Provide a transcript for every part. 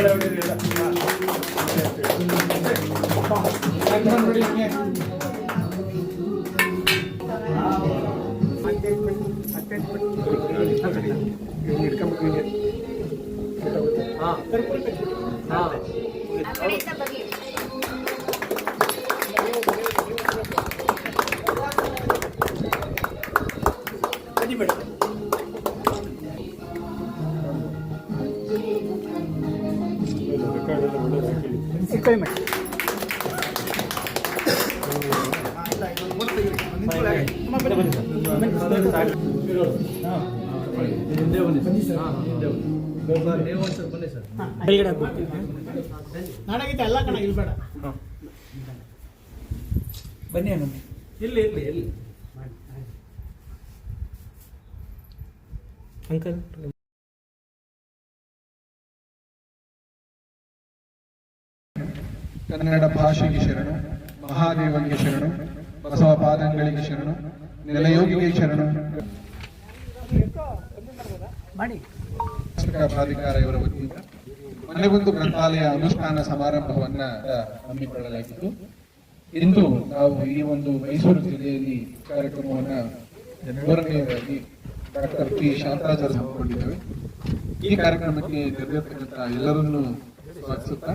我々でやってみましょう。で、まあ、何 Ah. ಎಲ್ಲ ಕಣ ಇಲ್ಲಿ ಬೇಡ ಬನ್ನಿ ಅಣ್ಣ. ಇಲ್ಲಿ ಇಲ್ಲಿ ಇಲ್ಲಿ. ಅಂಕಲ್. ಕನ್ನಡ ಭಾಷೆಗೆ ಶರಣು ಮಹಾದೇವನಿಗೆ ಶರಣು ಬಸವ ಪಾದಂಗಳಿಗೆ ಶರಣು ನೆಲಯೋಗಿಗೆ ಶರಣು. ಪ್ರಾಧಿಕಾರ ಇವರ ವತಿಯಿಂದ ಮನೆಗೊಂದು ಗ್ರಂಥಾಲಯ ಅನುಷ್ಠಾನ ಸಮಾರಂಭವನ್ನ ಹಮ್ಮಿಕೊಳ್ಳಲಾಗಿತ್ತು. ಇಂದು ನಾವು ಈ ಒಂದು ಮೈಸೂರು ಜಿಲ್ಲೆಯಲ್ಲಿ ಕಾರ್ಯಕ್ರಮವನ್ನ ಮೂರನೆಯದಾಗಿ ಡಾಕ್ಟರ್ ಪಿ. ಶಾಂತರಾಜರು ಹಮ್ಮಿಕೊಂಡಿದ್ದೇವೆ. ಈ ಕಾರ್ಯಕ್ರಮಕ್ಕೆ ನೆರವೇರ್ತಕ್ಕಂಥ ಎಲ್ಲರನ್ನೂ ಸ್ವಾಗತಿಸುತ್ತಾ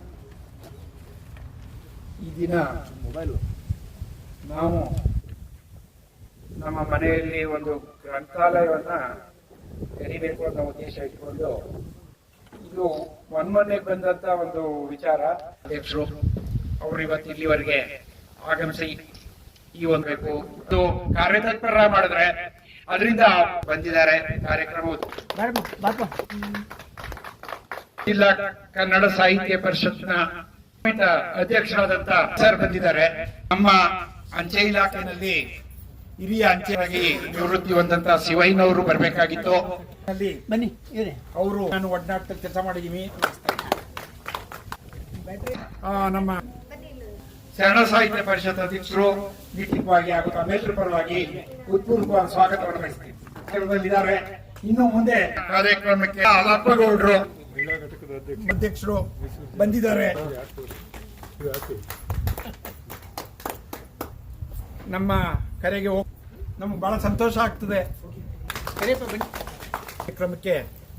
ಈ ದಿನ ನಾವು ನಮ್ಮ ಮನೆಯಲ್ಲಿ ಒಂದು ಗ್ರಂಥಾಲಯವನ್ನ ತೆರಿಬೇಕು ಅನ್ನೋ ಉದ್ದೇಶ ಇಟ್ಕೊಂಡು ಇದು ಮೊನ್ಮೊನ್ನೆಗೆ ಬಂದಂತ ಒಂದು ವಿಚಾರ. ಅಧ್ಯಕ್ಷರು ಅವರು ಇವತ್ತು ಇಲ್ಲಿವರೆಗೆ ಆಗಮಿಸಿ ಈ ಒಂದು ಬೇಕು. ಇದು ಕಾರ್ಯತತ್ಪರ ಮಾಡಿದ್ರೆ ಅದರಿಂದ ಬಂದಿದ್ದಾರೆ ಕಾರ್ಯಕ್ರಮ. ಜಿಲ್ಲಾ ಕನ್ನಡ ಸಾಹಿತ್ಯ ಪರಿಷತ್ನ ಅಧ್ಯಕ್ಷರಾದಂತ ಸರ್ ಬಂದಿದ್ದಾರೆ. ನಮ್ಮ ಅಂಚೆ ಇಲಾಖೆಯಲ್ಲಿ ಹಿರಿಯ ಅಂಚೆಯಾಗಿ ನಿವೃತ್ತಿ ಹೊಂದಂತ ಶಿವಯ್ಯನವರು ಬರಬೇಕಾಗಿತ್ತು. ಅಲ್ಲಿ ಬನ್ನಿ ಅವರು ನಾನು ಒಡನಾಟದಲ್ಲಿ ಕೆಲಸ ಮಾಡಿದೀನಿ. ಆ, ನಮ್ಮ ಶರಣ ಸಾಹಿತ್ಯ ಪರಿಷತ್ ಅಧ್ಯಕ್ಷರು ನಿಟ್ಟಿಪವಾಗಿ ಹಾಗೂ ತಮ್ಮೆಲ್ಲರ ಪರವಾಗಿ ಉತ್ಪೂರ್ವ ಸ್ವಾಗತವನ್ನು ಬಯಸ್ತೀನಿ. ಇನ್ನು ಮುಂದೆ ಕಾರ್ಯಕ್ರಮಕ್ಕೆ ಅಲ್ಲಪ್ಪಗೌಡರು ಅಧ್ಯಕ್ಷರು ಬಂದಿದ್ದಾರೆ. ನಮ್ಮ ಕರೆಗೆ ಹೋಗಿ ನಮ್ಗೆ ಬಹಳ ಸಂತೋಷ ಆಗ್ತದೆ. ಕಾರ್ಯಕ್ರಮಕ್ಕೆ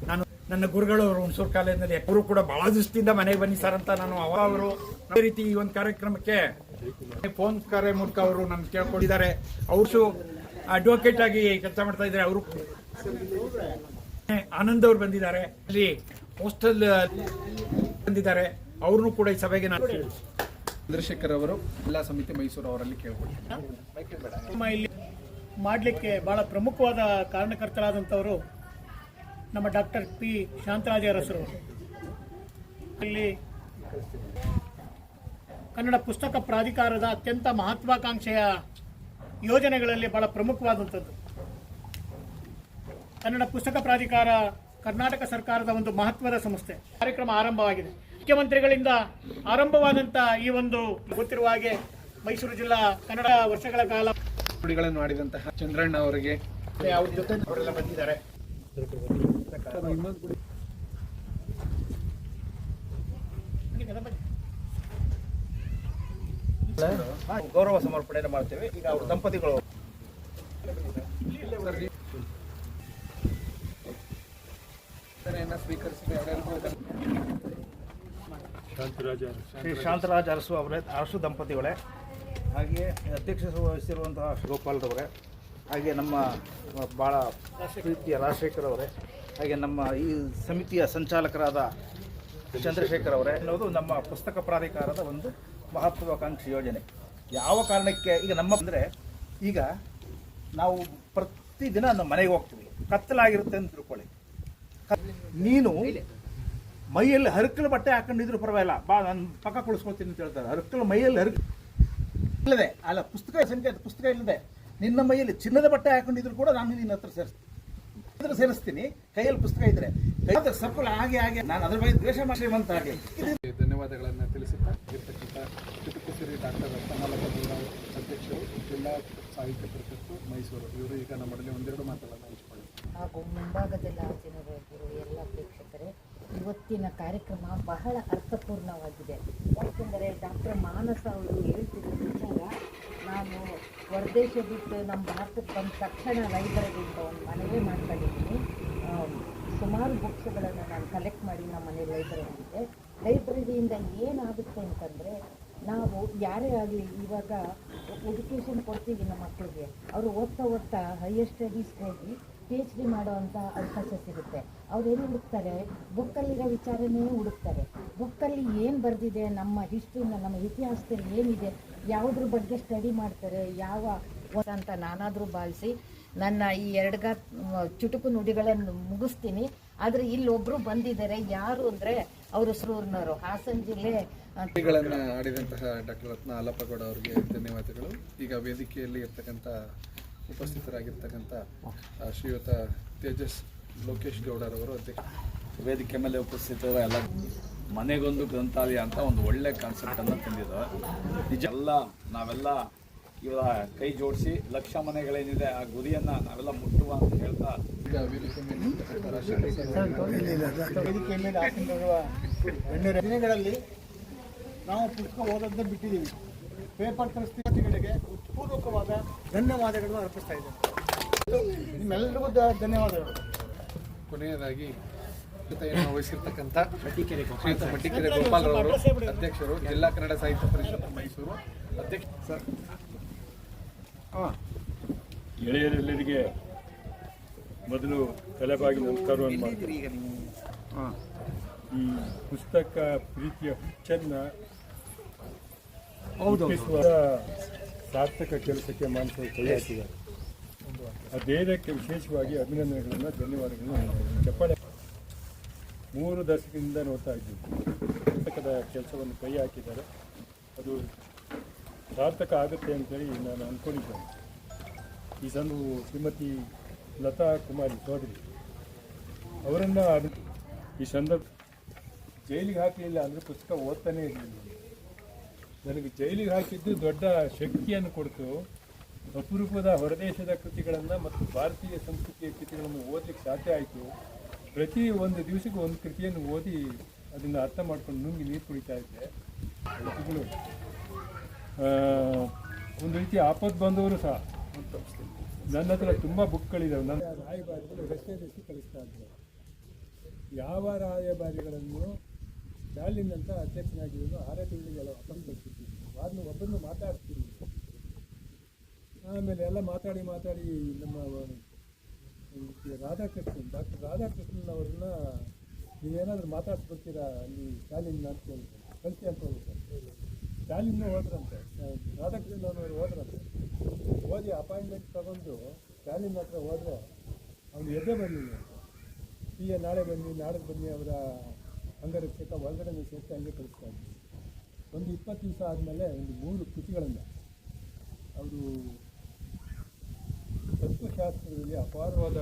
ನಾನು ನನ್ನ ಗುರುಗಳು ಅವರು ಹುಣಸೂರು ಕಾಲೇಜಿನಲ್ಲಿ ಅವರು ಕೂಡ ಬಹಳ ದೃಷ್ಟಿಯಿಂದ ಮನೆಗೆ ಬನ್ನಿ ಸರ್ ಅಂತ ನಾನು ಅವ ಅವರು ಅದೇ ರೀತಿ ಈ ಒಂದು ಕಾರ್ಯಕ್ರಮಕ್ಕೆ ಫೋನ್ ಕರೆ ಮೂಲಕ ಅವರು ನಮ್ಗೆ ಕೇಳ್ಕೊಂಡಿದ್ದಾರೆ. ಅವರು ಅಡ್ವೊಕೇಟ್ ಆಗಿ ಕೆಲಸ ಮಾಡ್ತಾ ಇದ್ದಾರೆ. ಅವರು ಆನಂದ್ ಅವರು ಬಂದಿದ್ದಾರೆ. ಅಲ್ಲಿ ಪೋಸ್ಟಲ್ ಬಂದಿದ್ದಾರೆ. ಅವ್ರನ್ನೂ ಕೂಡ ಈ ಸಭೆಗೆ ನಾನು ಚಂದ್ರಶೇಖರ್ ಅವರು ಜಿಲ್ಲಾ ಸಮಿತಿ ಮೈಸೂರು ಅವರಲ್ಲಿ ಕೇಳ್ಕೊಳ್ತೀನಿ ಇಲ್ಲಿ ಮಾಡಲಿಕ್ಕೆ ಬಹಳ ಪ್ರಮುಖವಾದ ಕಾರಣಕರ್ತರಾದಂಥವರು ನಮ್ಮ ಡಾಕ್ಟರ್ ಪಿ. ಶಾಂತರಾಜ ಅರಸರು ಇಲ್ಲಿ ಕನ್ನಡ ಪುಸ್ತಕ ಪ್ರಾಧಿಕಾರದ ಅತ್ಯಂತ ಮಹತ್ವಾಕಾಂಕ್ಷೆಯ ಯೋಜನೆಗಳಲ್ಲಿ ಬಹಳ ಪ್ರಮುಖವಾದಂಥದ್ದು. ಕನ್ನಡ ಪುಸ್ತಕ ಪ್ರಾಧಿಕಾರ ಕರ್ನಾಟಕ ಸರ್ಕಾರದ ಒಂದು ಮಹತ್ವದ ಸಂಸ್ಥೆ. ಕಾರ್ಯಕ್ರಮ ಆರಂಭವಾಗಿದೆ. ಮುಖ್ಯಮಂತ್ರಿಗಳಿಂದ ಆರಂಭವಾದಂಥ ಈ ಒಂದು ಗೊತ್ತಿರುವ ಹಾಗೆ ಮೈಸೂರು ಜಿಲ್ಲಾ ಕನ್ನಡ ವರ್ಷಗಳ ಕಾಲ. ನುಡಿಗಳನ್ನು ಮಾಡಿದಂತಹ ಚಂದ್ರಣ್ಣ ಅವರಿಗೆ ಅವ್ರ ಜೊತೆ ಅವರೆಲ್ಲ ಬಂದಿದ್ದಾರೆ. ಗೌರವ ಸಮರ್ಪಣೆ ಮಾಡ್ತೇವೆ. ಈಗ ಅವ್ರ ದಂಪತಿಗಳು. ಶ್ರೀ ಶಾಂತರಾಜ್ ಅರಸು ಅವರೇ ಅರಸು ದಂಪತಿಗಳೇ ಹಾಗೆಯೇ ಅಧ್ಯಕ್ಷ ವಹಿಸಿರುವಂತಹ ಗೋಪಾಲ್ರವರೇ ಹಾಗೆ ನಮ್ಮ ಭಾಳ ಪ್ರೀತಿಯ ರಾಜಶೇಖರ್ ಅವರೇ ಹಾಗೆ ನಮ್ಮ ಈ ಸಮಿತಿಯ ಸಂಚಾಲಕರಾದ ಚಂದ್ರಶೇಖರ್ ಅವರೇ ಅನ್ನೋದು ನಮ್ಮ ಪುಸ್ತಕ ಪ್ರಾಧಿಕಾರದ ಒಂದು ಮಹತ್ವಾಕಾಂಕ್ಷಿ ಯೋಜನೆ. ಯಾವ ಕಾರಣಕ್ಕೆ ಈಗ ನಮ್ಮ ಅಂದರೆ ಈಗ ನಾವು ಪ್ರತಿದಿನ ನಮ್ಮ ಮನೆಗೆ ಹೋಗ್ತೀವಿ. ಕತ್ತಲಾಗಿರುತ್ತೆ ಅಂತ ತಿಳ್ಕೊಳ್ಳಿ. ನೀನು ಮೈಯಲ್ಲಿ ಹರಕಲು ಬಟ್ಟೆ ಹಾಕೊಂಡಿದ್ರು ಪರವಾಗಿಲ್ಲ. ಬಾ, ನಾನು ಪಕ್ಕ ಕುಳಿಸ್ಕೊಳ್ತೀನಿ ಅಂತ ಹೇಳ್ತಾರೆ. ಹರಕಲು ಮೈಯಲ್ಲಿ ಹರಕ ಇಲ್ಲದೆ, ಅಲ್ಲ, ಪುಸ್ತಕ ಸಂಖ್ಯೆ ಪುಸ್ತಕ ಇಲ್ಲದೆ. ನಿನ್ನ ಮೈಯಲ್ಲಿ ಚಿನ್ನದ ಬಟ್ಟೆ ಹಾಕೊಂಡಿದ್ರು ಕೂಡ ನಾನು ನಿನ್ನ ಹತ್ರ ಸೇರಿಸ್ತೀನಿ ಸೇರಿಸ್ತೀನಿ. ಕೈಯಲ್ಲಿ ಪುಸ್ತಕ ಇದ್ರೆ. ಸರ್ಕಲ್ ಹಾಗೆ ಹಾಗೆ. ನಾನು ಅದ್ರ ಬಗ್ಗೆ ದ್ವೇಷ ಶ್ರೀಮಂತ ಹಾಗೆ. ಧನ್ಯವಾದಗಳನ್ನು ತಿಳಿಸುತ್ತಾ ಡಾಕ್ಟರ್ ಅಧ್ಯಕ್ಷರು, ಜಿಲ್ಲಾ ಸಾಹಿತ್ಯ ಪರಿಷತ್ತು ಮೈಸೂರು. ಇವರು ಈಗ ನಮ್ಮಲ್ಲಿ ಒಂದೆರಡು ಮಾತುಗಳನ್ನು ಹಾಗೂ ಮುಂಭಾಗದಲ್ಲಿ ಹಾಜರಾಗಿರುವ ಎಲ್ಲ ಪ್ರೇಕ್ಷಕರೇ, ಇವತ್ತಿನ ಕಾರ್ಯಕ್ರಮ ಬಹಳ ಅರ್ಥಪೂರ್ಣವಾಗಿದೆ. ಯಾಕೆಂದರೆ ಡಾಕ್ಟರ್ ಮಾನಸ ಅವರು ಹೇಳ್ತಿದ್ದ ವಿಚಾರ ನಾನು ಹೊರದೇಶ ಬಿಟ್ಟು ನಮ್ಮ ಭಾರತಕ್ಕೆ ಬಂದ ತಕ್ಷಣ ಲೈಬ್ರರಿಯಿಂದ ಒಂದು ಮನವಿ ಮಾಡ್ಕೊಂಡಿದ್ದೀನಿ. ಸುಮಾರು ಬುಕ್ಸ್ಗಳನ್ನು ನಾನು ಕಲೆಕ್ಟ್ ಮಾಡಿ ನಮ್ಮ ಮನೆ ಲೈಬ್ರರಿ ಇದೆ ಲೈಬ್ರರಿಯಿಂದ ಏನಾಗುತ್ತೆ ಅಂತಂದರೆ, ನಾವು ಯಾರೇ ಆಗಲಿ ಇವಾಗ ಎಜುಕೇಷನ್ ಕೊಡ್ತೀವಿ ನಮ್ಮ ಮಕ್ಕಳಿಗೆ. ಅವರು ಓದ್ತಾ ಓದ್ತಾ ಹೈಯರ್ ಸ್ಟಡೀಸ್ಗೆ ಹೋಗಿ ಪಿ ಎಚ್ ಡಿ ಮಾಡುವಂಥ ಅವಕಾಶ ಸಿಗುತ್ತೆ. ಅವ್ರು ಏನು ಹುಡುಕ್ತಾರೆ? ಬುಕ್ಕಲ್ಲಿರೋ ವಿಚಾರನೇ ಹುಡುಕ್ತಾರೆ. ಬುಕ್ಕಲ್ಲಿ ಏನು ಬರೆದಿದೆ, ನಮ್ಮ ಹಿಸ್ಟ್ರಿನ ನಮ್ಮ ಇತಿಹಾಸದಲ್ಲಿ ಏನಿದೆ, ಯಾವುದ್ರ ಬಗ್ಗೆ ಸ್ಟಡಿ ಮಾಡ್ತಾರೆ, ಯಾವ ಅಂತ ನಾನಾದರೂ ಭಾವಿಸಿ ನನ್ನ ಈ ಎರಡ್ಗ ಚುಟುಕು ನುಡಿಗಳನ್ನು ಮುಗಿಸ್ತೀನಿ. ಆದರೆ ಇಲ್ಲೊಬ್ಬರು ಬಂದಿದ್ದಾರೆ, ಯಾರು ಅಂದರೆ ಅವರು ಸೂರ್ನವರು. ಹಾಸನ ಜಿಲ್ಲೆ ಆಡಿದಂತಹ ಡಾಕ್ಟರ್ ರತ್ನ ಆಲಪ್ಪಗೌಡ ಅವರಿಗೆ ಧನ್ಯವಾದಗಳು. ಈಗ ವೇದಿಕೆಯಲ್ಲಿ ಇರ್ತಕ್ಕಂಥ ಉಪಸ್ಥಿತರಾಗಿರ್ತಕ್ಕಂಥ ಶ್ರೀಯುತ ತೇಜಸ್ ಲೋಕೇಶ್ ಗೌಡರವರು ಅಧ್ಯಕ್ಷ. ವೇದಿಕೆ ಮೇಲೆ ಉಪಸ್ಥಿತರ ಎಲ್ಲ ಮನೆಗೊಂದು ಗ್ರಂಥಾಲಯ ಅಂತ ಒಂದು ಒಳ್ಳೆ ಕಾನ್ಸೆಪ್ಟ್ ಅನ್ನು ತಂದಿದ್ದಾರೆ. ನಿಜ ಎಲ್ಲ ನಾವೆಲ್ಲ ಇವರ ಕೈ ಜೋಡಿಸಿ ಲಕ್ಷ ಮನೆಗಳೇನಿದೆ ಆ ಗುರಿಯನ್ನ ನಾವೆಲ್ಲ ಮುಟ್ಟುವ ಅಂತ ಹೇಳ್ತಾ ಈಗ ವೇದಿಕೆ ಮೇಲೆ ಇರ್ತಕ್ಕಂಥ ವೇದಿಕೆ ಮೇಲೆ ಹಾಕೊಂಡಿರುವ ದಿನಗಳಲ್ಲಿ ನಾವು ಪುಸ್ತಕ ಓದೋದನ್ನ ಬಿಟ್ಟಿದ್ದೀವಿ. ಪೇಪರ್ ಪರಿಸ್ಥಿತಿಗಳಿಗೆ ಉತ್ಪೂರ್ವಕವಾದ ಧನ್ಯವಾದಗಳನ್ನು ಅರ್ಪಿಸ್ತಾ ಇದ್ದೇನೆ. ನಿಮ್ಮೆಲ್ಲರಿಗೂ ದ- ಧನ್ಯವಾದಗಳು. ಕೊನೆಯದಾಗಿ ವಹಿಸಿರ್ತಕ್ಕಂಥ ಶ್ರೀಯುತ ಮಟ್ಟಿಕೆರೆ ಗೋಪಾಲ್ರವರು ಅಧ್ಯಕ್ಷರು ಜಿಲ್ಲಾ ಕನ್ನಡ ಸಾಹಿತ್ಯ ಪರಿಷತ್ ಮೈಸೂರು ಅಧ್ಯಕ್ಷ ಸರ್. ಗೆಳೆಯರೆಲ್ಲರಿಗೆ ಮೊದಲು ತಲೆಬಾಗಿ ನಮಸ್ಕಾರವನ್ನು ಮಾಡ್ತೀನಿ. ಈ ಪುಸ್ತಕ ಪ್ರೀತಿಯ ಹುಚ್ಚನ್ನ ಸಾರ್ಥಕ ಕೆಲಸಕ್ಕೆ ಮಾನಸಿಕ ಕೈ ಆ ಧೈರ್ಯಕ್ಕೆ ವಿಶೇಷವಾಗಿ ಅಭಿನಂದನೆಗಳನ್ನು, ಧನ್ಯವಾದಗಳನ್ನು. ಚಪ್ಪಾಳೆ. ಮೂರು ದಶಕದಿಂದ ನೋಡ್ತಾ ಇದ್ದೀವಿ. ಕೆಲಸವನ್ನು ಕೈ ಹಾಕಿದ್ದಾರೆ. ಅದು ಸಾರ್ಥಕ ಆಗುತ್ತೆ ಅಂತೇಳಿ ನಾನು ಅಂದ್ಕೊಂಡಿದ್ದೇನೆ ಈ ಸಂದು ಶ್ರೀಮತಿ ಲತಾ ಕುಮಾರಿ ಚೌಧರಿ ಅವರನ್ನು ಈ ಸಂದರ್ಭ ಜೈಲಿಗೆ ಹಾಕಲಿಲ್ಲ ಅಂದರೆ ಪುಸ್ತಕ ಓದ್ತಾನೇ ಇರಲಿಲ್ಲ. ನನಗೆ ಜೈಲಿಗೆ ಹಾಕಿದ್ದು ದೊಡ್ಡ ಶಕ್ತಿಯನ್ನು ಕೊಡ್ತು. ಅಪರೂಪದ ಹೊರದೇಶದ ಕೃತಿಗಳನ್ನು ಮತ್ತು ಭಾರತೀಯ ಸಂಸ್ಕೃತಿಯ ಕೃತಿಗಳನ್ನು ಓದಲಿಕ್ಕೆ ಸಾಧ್ಯ ಆಯಿತು. ಪ್ರತಿ ಒಂದು ದಿವಸಕ್ಕೂ ಒಂದು ಕೃತಿಯನ್ನು ಓದಿ ಅದನ್ನು ಅರ್ಥ ಮಾಡ್ಕೊಂಡು ನುಂಗಿ ನೀರು ಕುಡಿತಾ ಇದ್ದೆ. ಕೃತಿಗಳು. ಒಂದು ರೀತಿ ಆಪತ್ತು ಬಂದವರು ಸಹ. ನನ್ನ ಹತ್ರ ತುಂಬ ಬುಕ್ಗಳಿದ್ದಾವೆ ನನ್ನ ರಾಯಭಾರಿಗಳು ರಸ್ತೆ ರಸ್ತೆ ಕಳಿಸ್ತಾ ಇದ್ದರು. ಯಾವ ರಾಯಭಾರಿಗಳನ್ನು ಸ್ಟಾಲಿನ್ ಅಂತ ಅಧ್ಯಕ್ಷನಾಗಿರೋನು ಆರ ತಿಂಗಳಿಗೆಲ್ಲ ವಾಪಸ್ ಕಳಿಸ್ತಿದ್ವಿ ವಾರನ್ನು ಒಬ್ಬರನ್ನು ಮಾತಾಡ್ತೀನಿ ಆಮೇಲೆ ಎಲ್ಲ ಮಾತಾಡಿ ಮಾತಾಡಿ ನಮ್ಮ ರಾಧಾಕೃಷ್ಣನ್, ಡಾಕ್ಟರ್ ರಾಧಾಕೃಷ್ಣನ್ ಅವ್ರನ್ನ ನೀವೇನಾದರೂ ಮಾತಾಡ್ಸ್ಕೊಡ್ತೀರಾ, ಅಲ್ಲಿ ಸ್ಟಾಲಿನ್ ಅಂತ ಕೇಳಿದ್ರು ಅಂತ ಹೇಳಿದ್ರು ಸ್ಟಾಲಿನ್ ಹೋದ್ರಂತೆ. ರಾಧಾಕೃಷ್ಣನ್ ಅವರು ಹೋದ್ರಂತೆ. ಓದಿ ಅಪಾಯಿಂಟ್ಮೆಂಟ್ ತಗೊಂಡು ಸ್ಟಾಲಿನ್ ಹತ್ರ ಹೋದರೆ ಅವನು ಎದೆ ಸಿ ಎ ನಾಳೆ ಬನ್ನಿ ನಾಳೆ ಬನ್ನಿ ಅವರ ಅಂಗರಕ್ಷಕ ಒಳಗಡೆ ಸೇರ್ತಾ ಹಂಗೆ ಕಳಿಸ್ತಾ ಇದ್ದರು ಒಂದು ಇಪ್ಪತ್ತು ದಿವಸ ಆದಮೇಲೆ ಒಂದು ಮೂರು ಕೃತಿಗಳನ್ನು ಅವರು ತತ್ವಶಾಸ್ತ್ರದಲ್ಲಿ ಅಪಾರವಾದ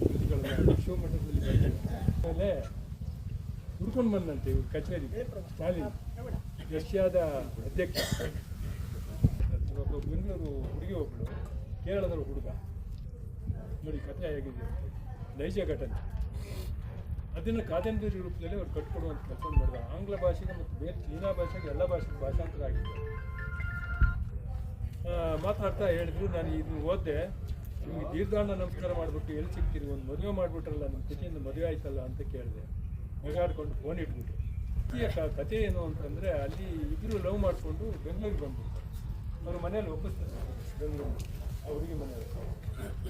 ಕೃತಿಗಳನ್ನು ವಿಶ್ವಮಟ್ಟದಲ್ಲಿ. ಆಮೇಲೆ ಹುಡ್ಕೊಂಡು ಬಂದಂತೆ ಇವ್ರ ಕಚೇರಿ, ಸ್ಟಾಲಿನ್, ರಷ್ಯಾದ ಅಧ್ಯಕ್ಷ. ಒಬ್ಬ ಬೆಂಗಳೂರು ಹುಡುಗಿ ಒಬ್ಬಳು ಕೇರಳದ ಹುಡುಗ. ನೋಡಿ ಕಥೆ ಹೇಗಿದೆ. ನೈಜ ಘಟನೆ. ಅದನ್ನು ಕಾದಂಬರಿ ರೂಪದಲ್ಲಿ ಅವ್ರು ಕಟ್ಕೊಡುವಂಥ ಕೆಲಸ ಮಾಡಿದ ಆಂಗ್ಲ ಭಾಷೆಗೆ ಮತ್ತು ಬೇರೆ ಚೀನಾ ಭಾಷೆಗೆ ಎಲ್ಲ ಭಾಷೆಗೆ ಭಾಷಾಂತರ ಆಗಿದೆ. ಆ, ಮಾತಾಡ್ತಾ ಹೇಳಿದ್ರು. ನಾನು ಇದನ್ನು ಓದಿದೆ. ನಿಮಗೆ ದೀರ್ಘಾಂಡ ನಮಸ್ಕಾರ ಮಾಡಿಬಿಟ್ಟು ಎಲ್ಲಿ ಸಿಗ್ತೀರಿ? ಒಂದು ಮದುವೆ ಮಾಡಿಬಿಟ್ರಲ್ಲ ನಿಮ್ಮ ಖುಷಿಯಿಂದ ಮದುವೆ ಆಯ್ತಲ್ಲ ಅಂತ ಕೇಳಿದೆ. ಮಗಾಡ್ಕೊಂಡು ಫೋನ್ ಇಟ್ಬಿಟ್ಟು ಈ ಕ- ಕಥೆ ಏನು ಅಂತಂದರೆ ಅಲ್ಲಿ ಇಬ್ಬರು ಲವ್ ಮಾಡಿಕೊಂಡು ಬೆಂಗಳೂರಿಗೆ ಬಂದ್ಬಿಟ್ಟು ಅವ್ರ ಮನೇಲಿ ಒಪ್ಪಿಸ್ತಾರೆ ಬೆಂಗಳೂರು ಅವ್ರಿಗೆ ಮನೆಯಲ್ಲಿ.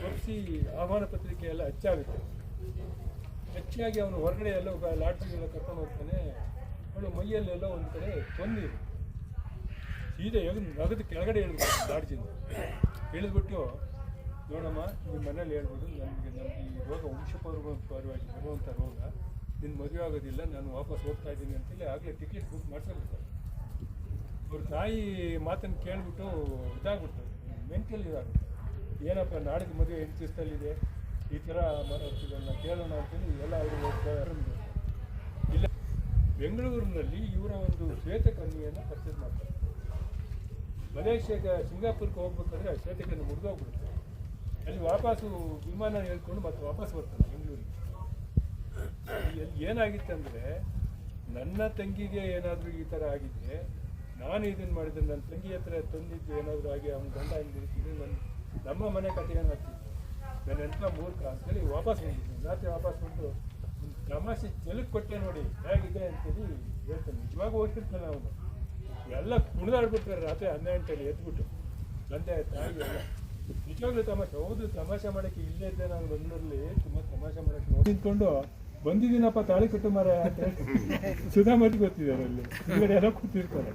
ಒಪ್ಪಿಸಿ ಆಹ್ವಾನ ಪತ್ರಿಕೆ ಎಲ್ಲ ಹೆಚ್ಚಾಗುತ್ತೆ. ಹೆಚ್ಚಾಗಿ ಅವನು ಹೊರಗಡೆ ಎಲ್ಲೋ ಲಾಡ್ಜಿಗೆಲ್ಲ ಕರ್ಕೊಂಡು ಹೋಗ್ತಾನೆ. ಅವಳು ಮೈಯಲ್ಲೆಲ್ಲ ಒಂದು ಕಡೆ ಕೊಂದಿ ಸೀದಾ ಎಗದು ನಗದು ಕೆಳಗಡೆ ಇಳಿದ್ಬಿಟ್ಟು ಲಾಡ್ಜಿಂದ. ಹೇಳಿದ್ಬಿಟ್ಟು ನೋಡಮ್ಮ ನಿಮ್ಮ ಮನೇಲಿ ಹೇಳ್ಬೋದು ನನಗೆ ನನಗೆ ಈ ರೋಗ ವಂಶಪೂರ್ವಕವಾಗಿ ಬರುವಂಥ ರೋಗ ನಿನ್ನ ಮದುವೆ ಆಗೋದಿಲ್ಲ, ನಾನು ವಾಪಸ್ ಹೋಗ್ತಾ ಇದ್ದೀನಿ ಅಂತೇಳಿ ಆಗಲೇ ಟಿಕೆಟ್ ಬುಕ್ ಮಾಡಿಸ್ಬೇಕು ಅವ್ರ ತಾಯಿ ಮಾತನ್ನು ಕೇಳಿಬಿಟ್ಟು ಇದಾಗ್ಬಿಡ್ತಾರೆ ಮೆಂಟಲ್ ಇದಾಗುತ್ತೆ ಏನಪ್ಪ, ನಾಡಿದ್ದು ಮದುವೆ ದಿವಸದಲ್ಲಿದೆ? ಈ ಥರ ಮಾತಾಡ್ತಿದ್ದಲ್ಲ ಕೇಳೋಣ ಅಂತೇಳಿ ಎಲ್ಲ ಅವರು ಹೋಗ್ತಾರೆ ಇಲ್ಲ, ಬೆಂಗಳೂರಿನಲ್ಲಿ ಇವರ ಒಂದು ಶ್ವೇತಕನ್ನಿಯನ್ನು ಪರ್ಚೇಸ್ ಮಾಡ್ತಾರೆ. ಮಲೇಷ್ಯಾಗೆ ಸಿಂಗಾಪುರ್ಗೆ ಹೋಗ್ಬೇಕಂದ್ರೆ ಆ ಶ್ವೇತಕನ್ಯೆ ಮುರಿದೋಗ್ಬಿಡುತ್ತೆ. ಅಲ್ಲಿ ವಾಪಸ್ಸು ವಿಮಾನ ಹೇಳ್ಕೊಂಡು ಮತ್ತೆ ವಾಪಸ್ ಬರ್ತಾರೆ ಬೆಂಗಳೂರಿಗೆ. ಏನಾಗಿತ್ತು ಅಂದ್ರೆ, ನನ್ನ ತಂಗಿಗೆ ಏನಾದರೂ ಈ ಥರ ಆಗಿದೆ ನಾನು ಇದನ್ನು ಮಾಡಿದ್ರೆ ನನ್ನ ತಂಗಿ ಹತ್ರ ತಂದಿದ್ದು ಏನಾದರೂ ಆಗಿ ಅವ್ನ ಗಂಡ ಹಿಂದಿರ್ತೀನಿ ನನ್ನ ನಮ್ಮ ಮನೆ ಕಥೆ ಏನಾಗ್ತಿತ್ತು ನನ್ನ ಹತ್ರ ಮೂರು ಅಂತೇಳಿ ವಾಪಸ್ ಬಂದಿದ್ದೀನಿ ರಾತ್ರಿ ವಾಪಸ್ ಬಂದು ತಮಾಷೆ ಚೆಲುಕ್ ಕೊಟ್ಟೆ ನೋಡಿ, ಹೇಗಿದೆ ಅಂತೇಳಿ ಹೇಳ್ತಾನೆ. ನಿಜವಾಗ ಹೋಗ್ತಿರ್ತಾನೆ ಅವನು. ಎಲ್ಲ ಕುಣಿದಾಡ್ಬಿಡ್ತಾರೆ ರಾತ್ರಿ ಹನ್ನೆರಡು ಗಂಟೆಯಲ್ಲಿ ಎದ್ಬಿಟ್ಟು. ತಂದೆ, ತಾಯಿ ಎಲ್ಲ. ನಿಜವಾಗ್ಲೂ ತಮಾಷೆ, ಹೌದು, ತಮಾಷೆ ಮಾಡೋಕ್ಕೆ ಇಲ್ಲೇ ಇದ್ದೆ ನಾನು ಬೆಂಗಳೂರಲ್ಲಿ ತುಂಬ ತಮಾಷೆ ಮಾಡೋಕ್ಕೆ ನೋಡಿ ನಿಂತ್ಕೊಂಡು, ಬಂದಿದ್ದೀನಪ್ಪ ತಾಳಿ ಕಟ್ಟು ಮರ ಅಂತ ಸುಧಾಮತಿ ಗೊತ್ತಿದ್ದಾರೆ ಅಲ್ಲಿ ಹಿಂಗಡೆ ಎಲ್ಲ ಕೂತಿರ್ತಾರೆ.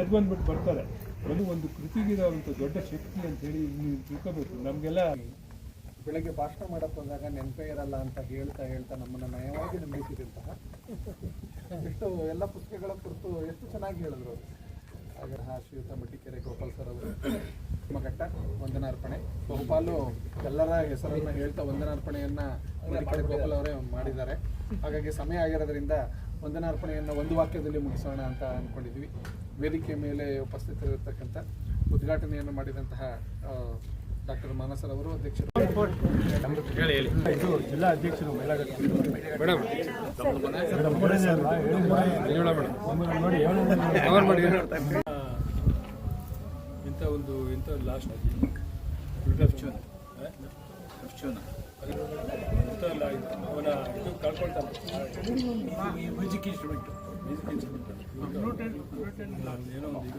ಎದ್ದು ಬಂದ್ಬಿಟ್ಟು ಬರ್ತಾರೆ. ಒಂದು ಒಂದು ಕೃತಿಗಿರೋವಂಥ ದೊಡ್ಡ ಶಕ್ತಿ ಅಂತ ಹೇಳಿ ನೀವು ತಿಳ್ಕೋಬೇಕು. ನಮಗೆಲ್ಲ ಬೆಳಗ್ಗೆ ಭಾಷಣ ಮಾಡಕ್ ಹೋದಾಗ ನೆನಪೇ ಇರಲ್ಲ ಅಂತ ಹೇಳ್ತಾ ಹೇಳ್ತಾ ನಮ್ಮನ್ನ ನಯವಾಗಿ ನಂಬಿಸಿದಂತಹ ಎಷ್ಟು ಎಲ್ಲ ಪುಸ್ತಕಗಳ ಕುರಿತು ಎಷ್ಟು ಚೆನ್ನಾಗಿ ಹೇಳಿದ್ರು ಹಾಗೆ ಹಾ ಶ್ರೀಯುತ ಮಟ್ಟಿಕೆರೆ ಗೋಪಾಲ್ ಸರ್ ಅವರು. ಮಗಟ್ಟ ವಂದನಾರ್ಪಣೆ. ಬಹುಪಾಲು ಎಲ್ಲರ ಹೆಸರನ್ನ ಹೇಳ್ತಾ ವಂದನಾರ್ಪಣೆಯನ್ನ ಮಟ್ಟಿಕೆರೆ ಗೋಪಾಲ್ ಅವರೇ ಮಾಡಿದ್ದಾರೆ. ಹಾಗಾಗಿ ಸಮಯ ಆಗಿರೋದ್ರಿಂದ ವಂದನಾರ್ಪಣೆಯನ್ನ ಒಂದು ವಾಕ್ಯದಲ್ಲಿ ಮುಗಿಸೋಣ ಅಂತ ಅಂದ್ಕೊಂಡಿದ್ವಿ ವೇದಿಕೆ ಮೇಲೆ ಉಪಸ್ಥಿತರಿರ್ತಕ್ಕಂಥ ಉದ್ಘಾಟನೆಯನ್ನು ಮಾಡಿದಂತಹ ಡಾಕ್ಟರ್ ಮಾನಸರ್ ಅವರು ಅಧ್ಯಕ್ಷರು. ಇದು ಜಿಲ್ಲಾ ಅಧ್ಯಕ್ಷರು ಇಂಥ ಒಂದು ಇಂಥ ಲಾಸ್ಟ್ ಅವನ ಇದು ಕಳ್ಕೊಳ್ತಾನೆ. ಮ್ಯೂಸಿಕ್ ಇನ್ಸ್ಟ್ರೂಮೆಂಟ್ ಮ್ಯೂಸಿಕ್ ಏನೋ ಒಂದು